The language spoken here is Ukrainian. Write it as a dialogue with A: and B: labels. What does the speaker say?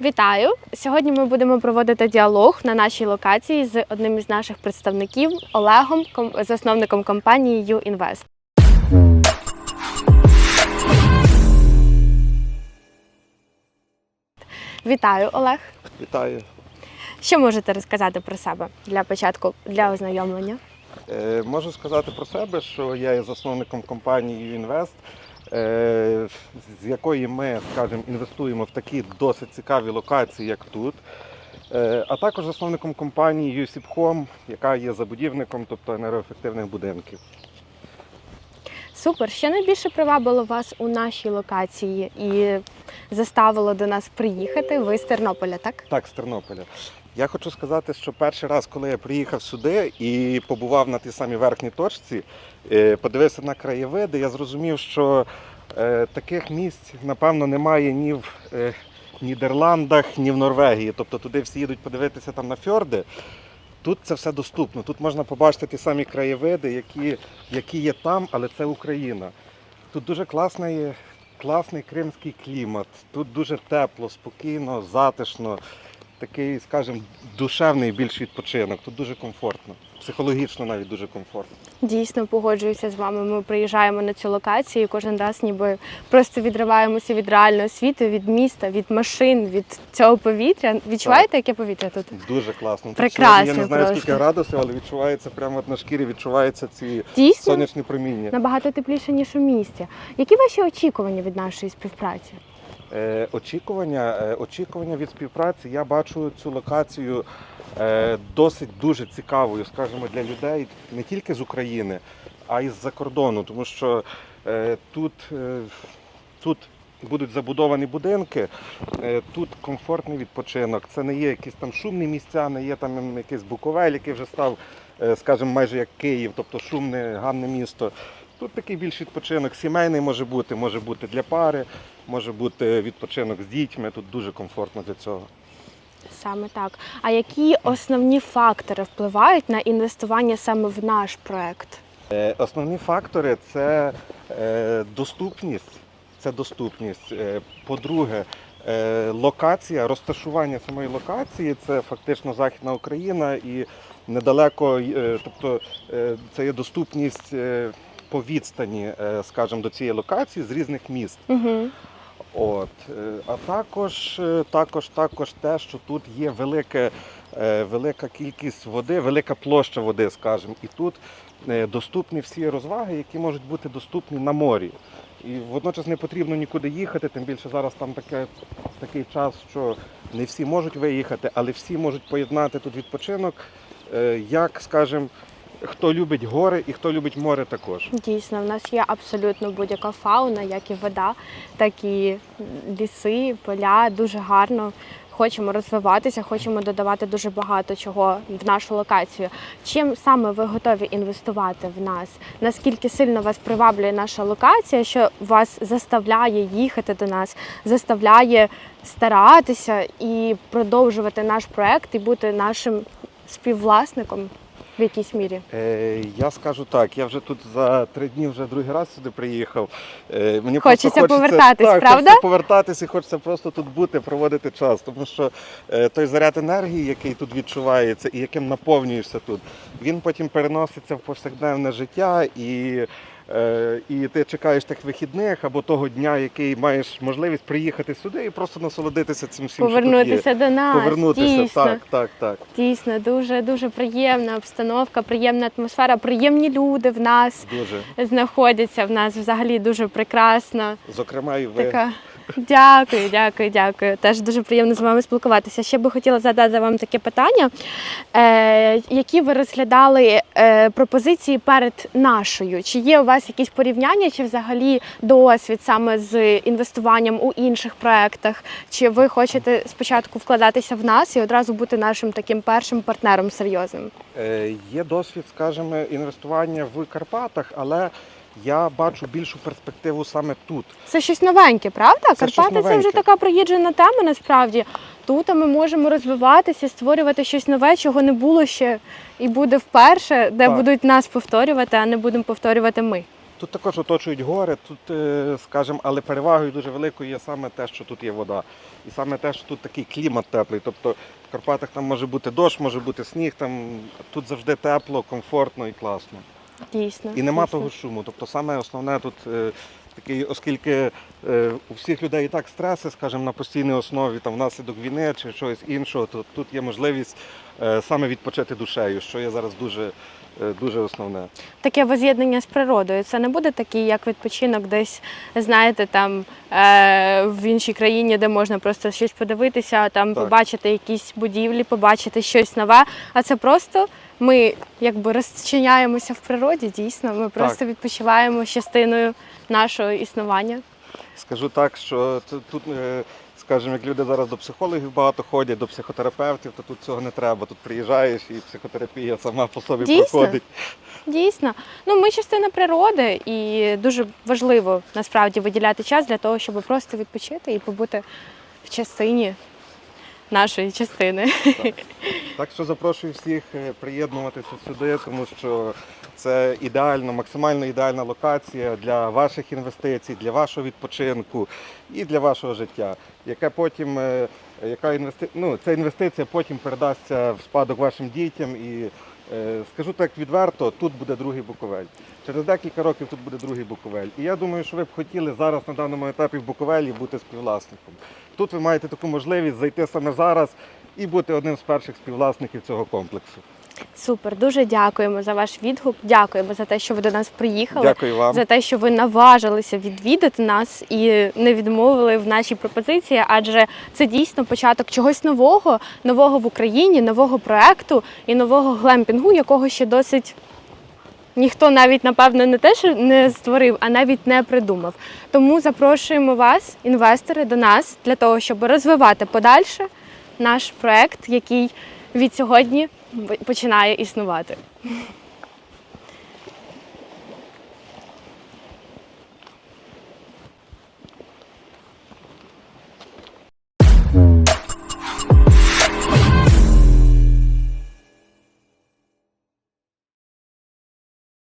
A: Вітаю! Сьогодні ми будемо проводити діалог на нашій локації з одним із наших представників Олегом, засновником компанії «Юінвест». Вітаю, Олег.
B: Вітаю.
A: Що можете розказати про себе для початку для ознайомлення?
B: Е, можу сказати про себе, що я є засновником компанії е, з якої ми, скажімо, інвестуємо в такі досить цікаві локації, як тут. Е, а також засновником компанії USIP Home, яка є забудівником, тобто енергоефективних будинків.
A: Супер. Що найбільше привабило вас у нашій локації і заставило до нас приїхати? Ви з Тернополя, так?
B: Так, з Тернополя. Я хочу сказати, що перший раз, коли я приїхав сюди і побував на тій самій верхній точці, е, подивився на краєвиди, я зрозумів, що е, таких місць, напевно, немає ні в е, Нідерландах, ні в Норвегії. Тобто туди всі їдуть подивитися там на фьорди. Тут це все доступно. Тут можна побачити ті самі краєвиди, які, які є там, але це Україна. Тут дуже класний, класний кримський клімат. Тут дуже тепло, спокійно, затишно. Такий, скажімо, душевний більш відпочинок. Тут дуже комфортно. Психологічно навіть дуже комфортно.
A: Дійсно погоджуюся з вами. Ми приїжджаємо на цю локацію і кожен раз ніби просто відриваємося від реального світу, від міста, від машин, від цього повітря. Відчуваєте, яке повітря тут?
B: Дуже класно.
A: Прекрасно
B: я не знаю
A: просто.
B: скільки градусів, але відчувається прямо от на шкірі, відчуваються ці
A: Дійсно
B: сонячні проміння.
A: набагато тепліше ніж у місті. Які ваші очікування від нашої співпраці?
B: Е, очікування, е, очікування від співпраці. Я бачу цю локацію е, досить дуже цікавою, скажімо, для людей не тільки з України, а й з-за кордону, тому що тут, тут будуть забудовані будинки, тут комфортний відпочинок. Це не є якісь там шумні місця, не є там якийсь Буковель, який вже став, скажімо, майже як Київ, тобто шумне, гарне місто. Тут такий більш відпочинок сімейний може бути, може бути для пари, може бути відпочинок з дітьми. Тут дуже комфортно для цього.
A: Саме так. А які основні фактори впливають на інвестування саме в наш проект?
B: Е, Основні фактори це е, доступність. Це доступність. Е, По-друге, локація, розташування самої локації це фактично Західна Україна і недалеко, тобто це є доступність по відстані, е, скажімо, до цієї локації з різних міст.
A: Угу.
B: От, е, а також, е, також, також те, що тут є велике, велика кількість води, велика площа води, скажімо, і тут доступні всі розваги, які можуть бути доступні на морі. І водночас не потрібно нікуди їхати, тим більше зараз там таке, такий час, що не всі можуть виїхати, але всі можуть поєднати тут відпочинок, як, скажімо, хто любить гори і хто любить море також.
A: Дійсно, в нас є абсолютно будь-яка фауна, як і вода, так і ліси, поля. Дуже гарно. Хочемо розвиватися, хочемо додавати дуже багато чого в нашу локацію. Чим саме ви готові інвестувати в нас? Наскільки сильно вас приваблює наша локація, що вас заставляє їхати до нас, заставляє старатися і продовжувати наш проект і бути нашим співвласником в якійсь мірі?
B: Е, я скажу так, я вже тут за три дні вже другий раз сюди приїхав. Е, мені
A: Хочеться
B: просто
A: повертатись,
B: так,
A: правда?
B: Хочеться повертатись і хочеться просто тут бути, проводити час. Тому що е, той заряд енергії, який тут відчувається і яким наповнюєшся тут, він потім переноситься в повсякденне життя і. Е, І ти чекаєш тих вихідних або того дня, який маєш можливість приїхати сюди і просто насолодитися цим всім, що тут є.
A: Повернутися до нас.
B: Повернутися,
A: дійсно.
B: так, так, так.
A: Дійсно, дуже дуже приємна обстановка, приємна атмосфера, приємні люди в нас
B: Дуже.
A: знаходяться. В нас взагалі дуже прекрасно.
B: Зокрема, і ви.
A: Така дякую, дякую, дякую. Теж дуже приємно з вами спілкуватися. Ще би хотіла задати вам таке питання, е, які ви розглядали е, пропозиції перед нашою? Чи є у вас якісь порівняння, чи взагалі досвід саме з інвестуванням у інших проектах? Чи ви хочете спочатку вкладатися в нас і одразу бути нашим таким першим партнером серйозним?
B: Е, Є досвід, скажімо, інвестування в Карпатах, але я бачу більшу перспективу саме тут.
A: Це щось новеньке, правда?
B: Це
A: Карпати це вже така приїджена тема насправді. Тут ми можемо розвиватися, створювати щось нове, чого не було ще, і буде вперше, де
B: Так.
A: будуть нас повторювати, а не будемо повторювати ми.
B: Тут також оточують гори, тут, е, скажімо, але перевагою дуже великою є саме те, що тут є вода. І саме те, що тут такий клімат теплий. Тобто в Карпатах там може бути дощ, може бути сніг, там тут завжди тепло, комфортно і класно.
A: Дійсно.
B: І нема
A: дійсно.
B: того шуму. Тобто саме основне тут е, такий, оскільки е, у всіх людей і так стреси, скажімо, на постійній основі, там внаслідок війни чи чогось іншого, то тут є можливість е, саме відпочити душею, що є зараз дуже, дуже основне.
A: таке воз'єднання з природою. Це не буде такий, як відпочинок десь, знаєте, там е, в іншій країні, де можна просто щось подивитися, там
B: Так.
A: побачити якісь будівлі, побачити щось нове. А це просто ми якби розчиняємося в природі. Дійсно, ми просто відпочиваємо частиною нашого існування.
B: Скажу так, що тут, е, скажімо, як люди зараз до психологів багато ходять, до психотерапевтів, то тут цього не треба. Тут приїжджаєш і психотерапія сама по собі
A: Дійсно?
B: проходить.
A: Дійсно, ну ми частина природи, і дуже важливо насправді виділяти час для того, щоб просто відпочити і побути в частині нашої частини.
B: Так що запрошую всіх е, приєднуватися сюди, тому що це ідеально, максимально ідеальна локація для ваших інвестицій, для вашого відпочинку і для вашого життя, яке потім, е, яка інвести... ну, ця інвестиція потім передасться в спадок вашим дітям. І е, скажу так відверто, тут буде другий Буковель. Через декілька років тут буде другий Буковель. І я думаю, що ви б хотіли зараз на даному етапі в Буковелі бути співвласником. Тут ви маєте таку можливість зайти саме зараз і бути одним з перших співвласників цього комплексу.
A: Супер, дуже дякуємо за ваш відгук. Дякуємо за те, що ви до нас приїхали.
B: Дякую вам.
A: За те, що ви наважилися відвідати нас і не відмовили в нашій пропозиції, адже це дійсно початок чогось нового, нового в Україні, нового проекту і нового глемпінгу, якого ще досить ніхто навіть напевно не те, що не створив, а навіть не придумав. Тому запрошуємо вас, інвестори, до нас для того, щоб розвивати подальше наш проект, який від сьогодні починає існувати.